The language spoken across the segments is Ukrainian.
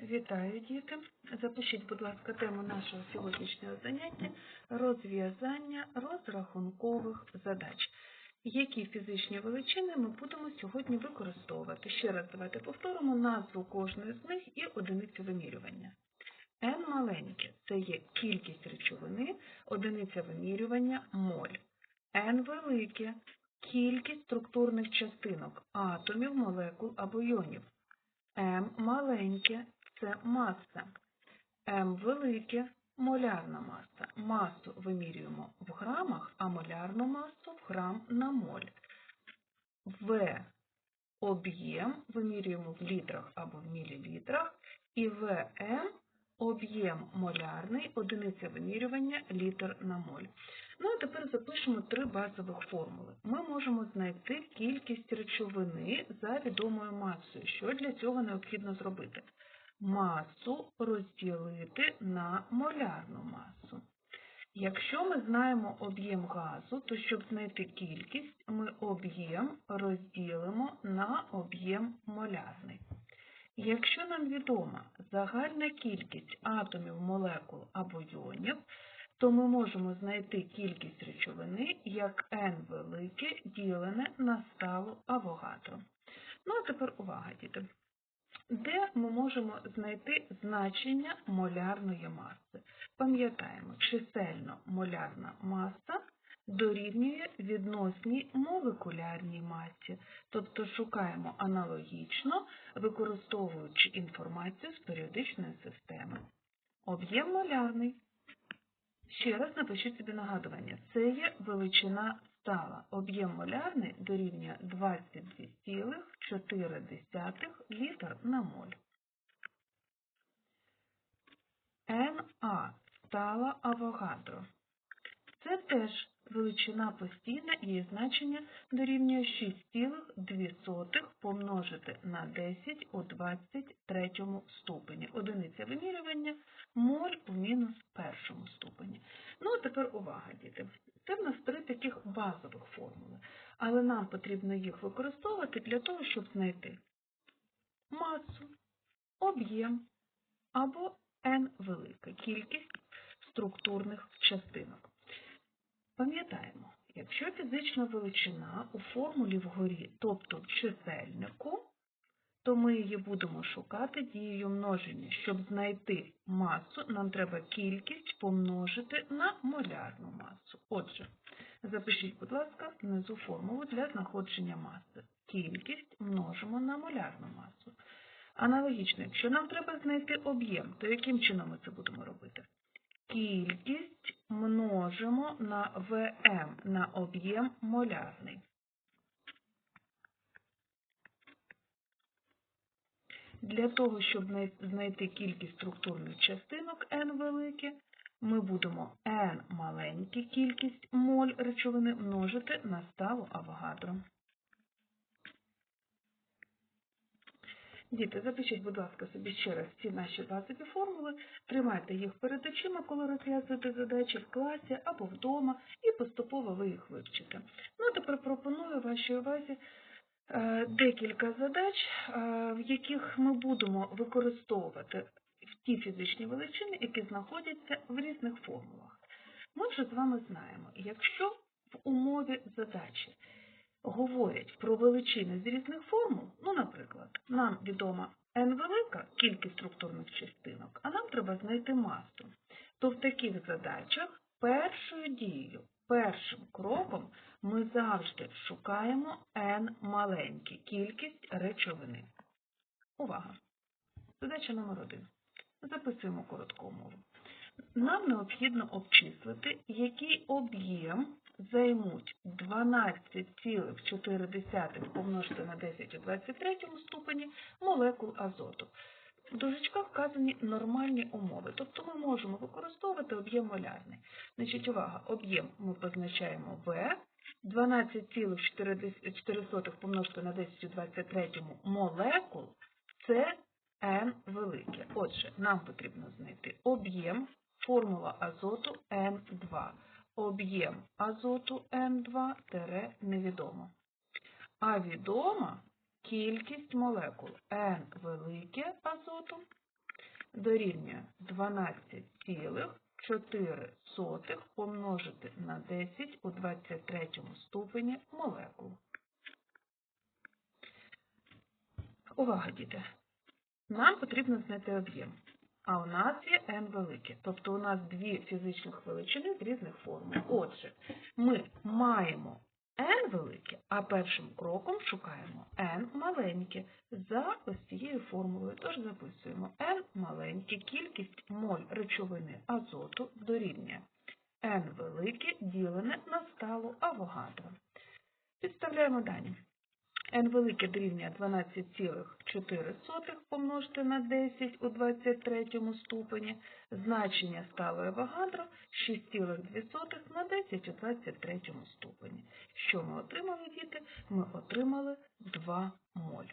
Вітаю, діти. Запишіть, будь ласка, тему нашого сьогоднішнього заняття розв'язання розрахункових задач. Які фізичні величини ми будемо сьогодні використовувати? Ще раз давайте повторимо назву кожної з них і одиницю вимірювання. N маленьке це є кількість речовини, одиниця вимірювання моль. N велике кількість структурних частинок атомів, молекул або йонів. М маленьке це маса. М велике молярна маса. Масу вимірюємо в грамах, а молярну масу в грам на моль. В об'єм вимірюємо в літрах або в мілілітрах. І ВМ об'єм молярний, одиниця вимірювання літр на моль. Ну а тепер запишемо три базових формули. Ми можемо знайти кількість речовини за відомою масою. Що для цього необхідно зробити? Масу розділити на молярну масу. Якщо ми знаємо об'єм газу, то щоб знайти кількість, ми об'єм розділимо на об'єм молярний. Якщо нам відома загальна кількість атомів, молекул або йонів, то ми можемо знайти кількість речовини як n велике ділене на сталу Авогадро. Ну а тепер увага, діти. Де ми можемо знайти значення молярної маси? Пам'ятаємо, чисельно молярна маса дорівнює відносній молекулярній масі, тобто шукаємо аналогічно, використовуючи інформацію з періодичної системи. Об'єм молярний. Ще раз напишіть собі нагадування. Це є величина стала. Об'єм молярний дорівнює 22,4 літр на моль. НА стала Авогадро. Це теж величина постійна, її значення дорівнює 6,2 помножити на 10 у 23 ступені. Одиниця вимірювання моль у мінус першому ступені. Ну, а тепер увага, діти. Це в нас три таких базових формули, але нам потрібно їх використовувати для того, щоб знайти масу, об'єм або n велика кількість структурних частинок. Пам'ятаємо, якщо фізична величина у формулі вгорі, тобто чисельнику, то ми її будемо шукати дією множення. Щоб знайти масу, нам треба кількість помножити на молярну масу. Отже, запишіть, будь ласка, внизу формулу для знаходження маси. Кількість множимо на молярну масу. Аналогічно, якщо нам треба знайти об'єм, то яким чином ми це будемо робити? Кількість множимо на ВМ, на об'єм молярний. Для того, щоб знайти кількість структурних частинок n велике, ми будемо n маленьку кількість моль речовини множити на сталу Авогадро. Діти, запишіть, будь ласка, собі ще раз ці наші базові формули, тримайте їх перед очима, коли розв'язуєте задачі в класі або вдома, і поступово ви їх вивчите. Ну, тепер пропоную вашій увазі декілька задач, е, в яких ми будемо використовувати ті фізичні величини, які знаходяться в різних формулах. Ми вже з вами знаємо, якщо в умові задачі говорять про величини з різних формул, ну, наприклад, нам відома n велика кількість структурних частинок, а нам треба знайти масу, то в таких задачах першою дією, першим завжди шукаємо n маленькі кількість речовини. Увага! Задача номер один. Записуємо коротку мову. Нам необхідно обчислити, який об'єм займуть 12,4 помножити на 10 у 23 ступені молекул азоту. В дужечках вказані нормальні умови, тобто ми можемо використовувати об'єм молярний. Значить, увага, об'єм ми позначаємо В, 12,4 помножити на 10 у 23 молекул це N велике. Отже, нам потрібно знайти об'єм, формула азоту N2 об'єм азоту N2 тире невідомо. А відома кількість молекул N велике азоту дорівнює 12,4 помножити на 10 у 23 ступені молекул. Увага, діти! Нам потрібно знайти об'єм. А у нас є n велике, тобто у нас дві фізичних величини різних форм. Отже, ми маємо n велике, а першим кроком шукаємо n маленьке за ось цією формулою. Тож записуємо n маленьке, кількість моль речовини азоту дорівнює n велике ділене на сталу авогадро. Підставляємо дані n велике дорівнює 12,4 помножити на 10 у 23 ступені, значення сталої Авогадро 6,2 на 10 у 23 ступені. Що ми отримали, діти? Ми отримали 2 моль.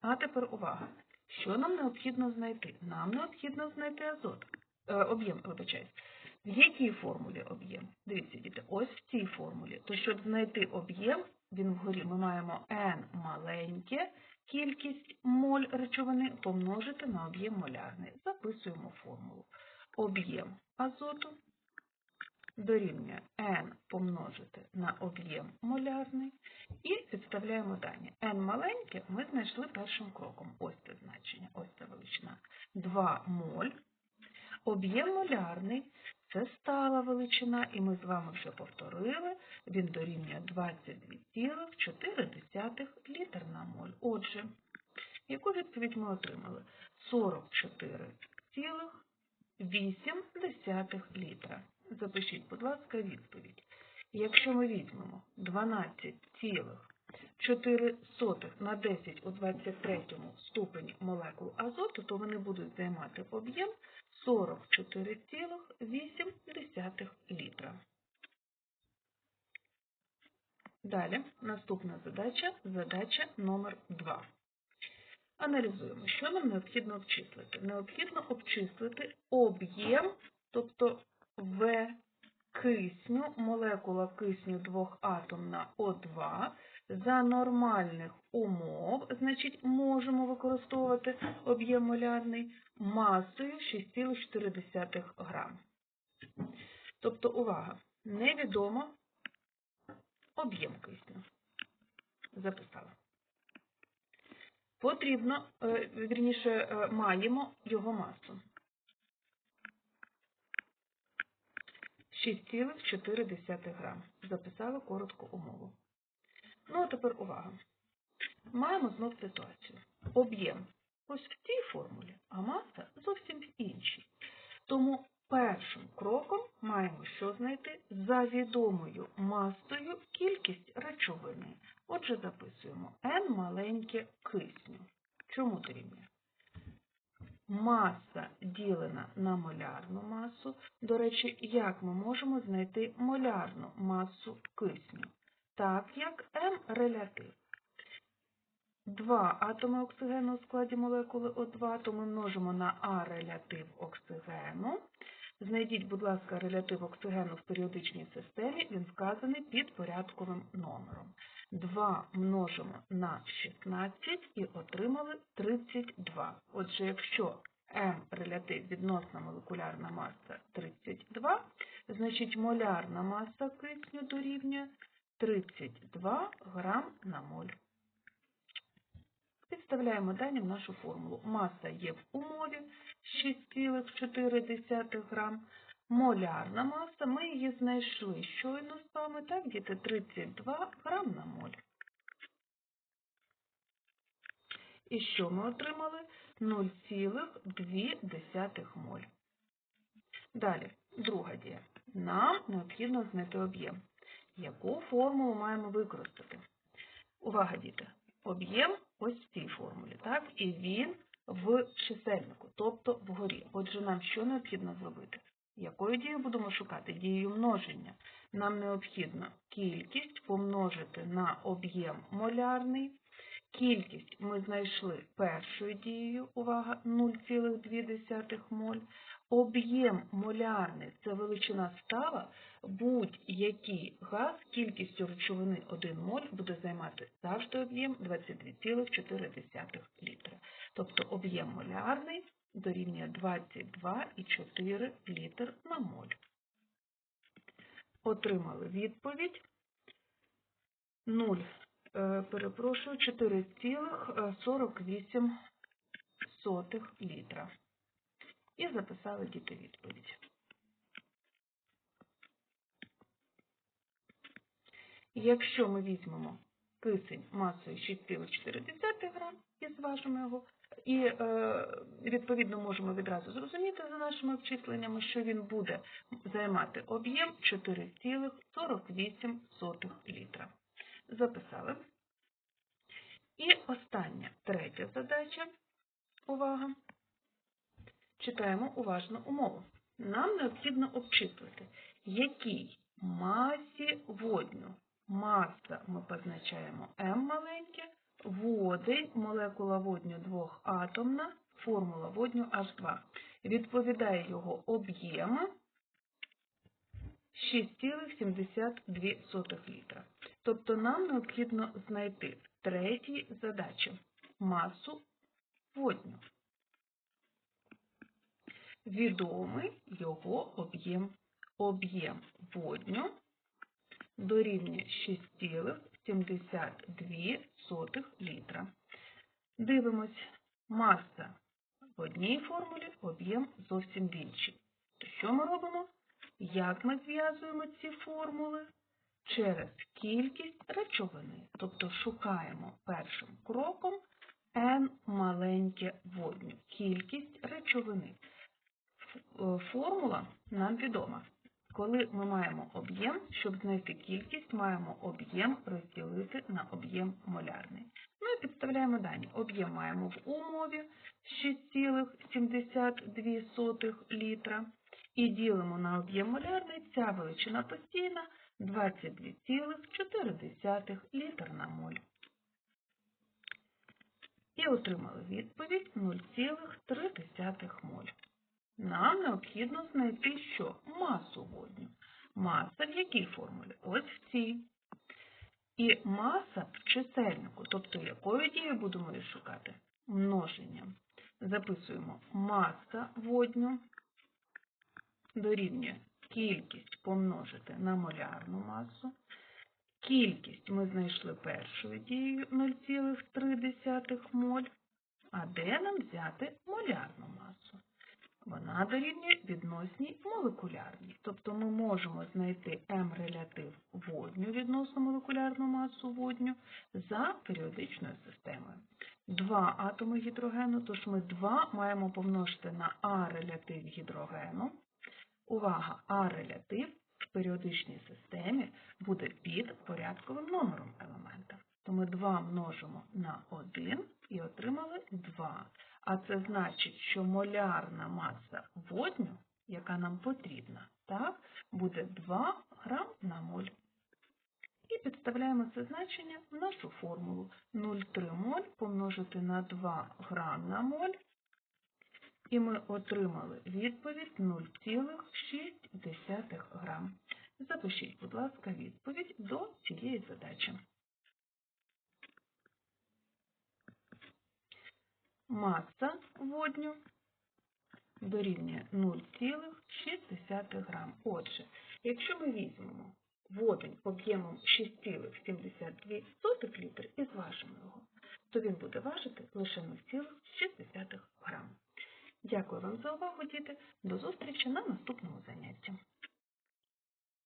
А тепер увага! Що нам необхідно знайти? Нам необхідно знайти азот, е, об'єм, вибачаюсь. В якій формулі об'єм? Дивіться, діти, ось в цій формулі. То щоб знайти об'єм, він вгорі ми маємо n маленьке, кількість моль речовини помножити на об'єм молярний. Записуємо формулу. Об'єм азоту дорівнює n помножити на об'єм молярний і підставляємо дані. n маленьке ми знайшли першим кроком. Ось це значення, ось ця величина. 2 моль. Об'єм молярний це стала величина, і ми з вами вже повторили, він дорівнює 22,4 літр на моль. Отже, яку відповідь ми отримали? 44,8 літра. Запишіть, будь ласка, відповідь. Якщо ми візьмемо 12,4 на 10 у 23 ступені молекул азоту, то вони будуть займати об'єм 44,8 літра. Далі, наступна задача, задача номер 2. Аналізуємо, що нам необхідно обчислити. Необхідно обчислити об'єм, тобто В кисню, молекула кисню двохатомна О2 за нормальних умов, значить, можемо використовувати об'єм молярний масою 6,4 грам. Тобто, увага, невідомо об'єм кисню. Записала. Потрібно, е, вірніше, е, маємо його масу. 6,4 грам. Записала коротку умову. Ну, а тепер увага. Маємо знов ситуацію. Об'єм ось в цій формулі, а маса зовсім в іншій. Тому першим кроком маємо що знайти за відомою масою кількість речовини. Отже, записуємо n маленьке кисню. Чому дорівнює? Маса ділена на молярну масу. До речі, як ми можемо знайти молярну масу кисню? Так як М релятив. Два атоми оксигену у складі молекули О2, то ми множимо на А релятив оксигену. Знайдіть, будь ласка, релятив оксигену в періодичній системі, він вказаний під порядковим номером. 2 множимо на 16 і отримали 32. Отже, якщо М релятив відносна молекулярна маса 32, значить молярна маса кисню дорівнює 32 грам на моль. Підставляємо дані в нашу формулу. Маса є в умові 6,4 грам. Молярна маса, ми її знайшли щойно з вами, так, діти, 32 грам на моль. І що ми отримали? 0,2 моль. Далі, друга дія. Нам необхідно знайти об'єм. Яку формулу маємо використати? Увага, діти! Об'єм ось в цій формулі, так? І він в чисельнику, тобто вгорі. Отже, нам що необхідно зробити? Якою дією будемо шукати? Дією множення. Нам необхідно кількість помножити на об'єм молярний. Кількість ми знайшли першою дією, увага, 0,2 моль. Об'єм молярний це величина стала, будь-який газ кількістю речовини 1 моль буде займати завжди об'єм 22,4 літра. Тобто об'єм молярний дорівнює 22,4 літр на моль. Отримали відповідь 0, е, перепрошую, 4,48 літра. І записали діти відповідь. Якщо ми візьмемо кисень масою 6,4 грам і зважимо його, і е, відповідно можемо відразу зрозуміти за нашими обчисленнями, що він буде займати об'єм 4,48 літра. Записали. І остання третя задача. Увага. Читаємо уважно умову. Нам необхідно обчислити, якій масі водню. Маса ми позначаємо М маленьке, водень, молекула водню двохатомна, формула водню H2. Відповідає його об'єм 6,72 літра. Тобто нам необхідно знайти третій задачі масу водню. Відомий його об'єм. Об'єм водню дорівнює 6,72 літра. Дивимось, маса в одній формулі, об'єм зовсім в іншій. То що ми робимо? Як ми зв'язуємо ці формули? Через кількість речовини. Тобто шукаємо першим кроком n маленьке водню. Кількість речовини. Формула нам відома. Коли ми маємо об'єм, щоб знайти кількість, маємо об'єм розділити на об'єм молярний. Ну і підставляємо дані. Об'єм маємо в умові 6,72 літра. І ділимо на об'єм молярний, ця величина постійна 22,4 літр на моль. І отримали відповідь 0,3 моль. Нам необхідно знайти що? Масу водню. Маса в якій формулі? Ось в цій. І маса в чисельнику, тобто якою дією будемо її шукати? Множенням. Записуємо маса водню дорівнює кількість помножити на молярну масу. Кількість ми знайшли першою дією 0,3 моль. А де нам взяти молярну масу? Вона дорівнює відносній молекулярній. Тобто ми можемо знайти М-релятив водню відносно молекулярну масу водню за періодичною системою. Два атоми гідрогену, тож ми 2 маємо помножити на А-релятив гідрогену. Увага, А-релятив в періодичній системі буде під порядковим номером елемента. То ми 2 множимо на 1 і отримали 2. А це значить, що молярна маса водню, яка нам потрібна, так, буде 2 грам на моль. І підставляємо це значення в нашу формулу. 0,3 моль помножити на 2 грам на моль. І ми отримали відповідь 0,6 грам. Запишіть, будь ласка, відповідь до цієї задачі. Маса водню дорівнює 0,6 грам. Отже, якщо ми візьмемо водень об'ємом 6,72 літр і зважимо його, то він буде важити лише 0,6 грам. Дякую вам за увагу, діти. До зустрічі на наступному занятті.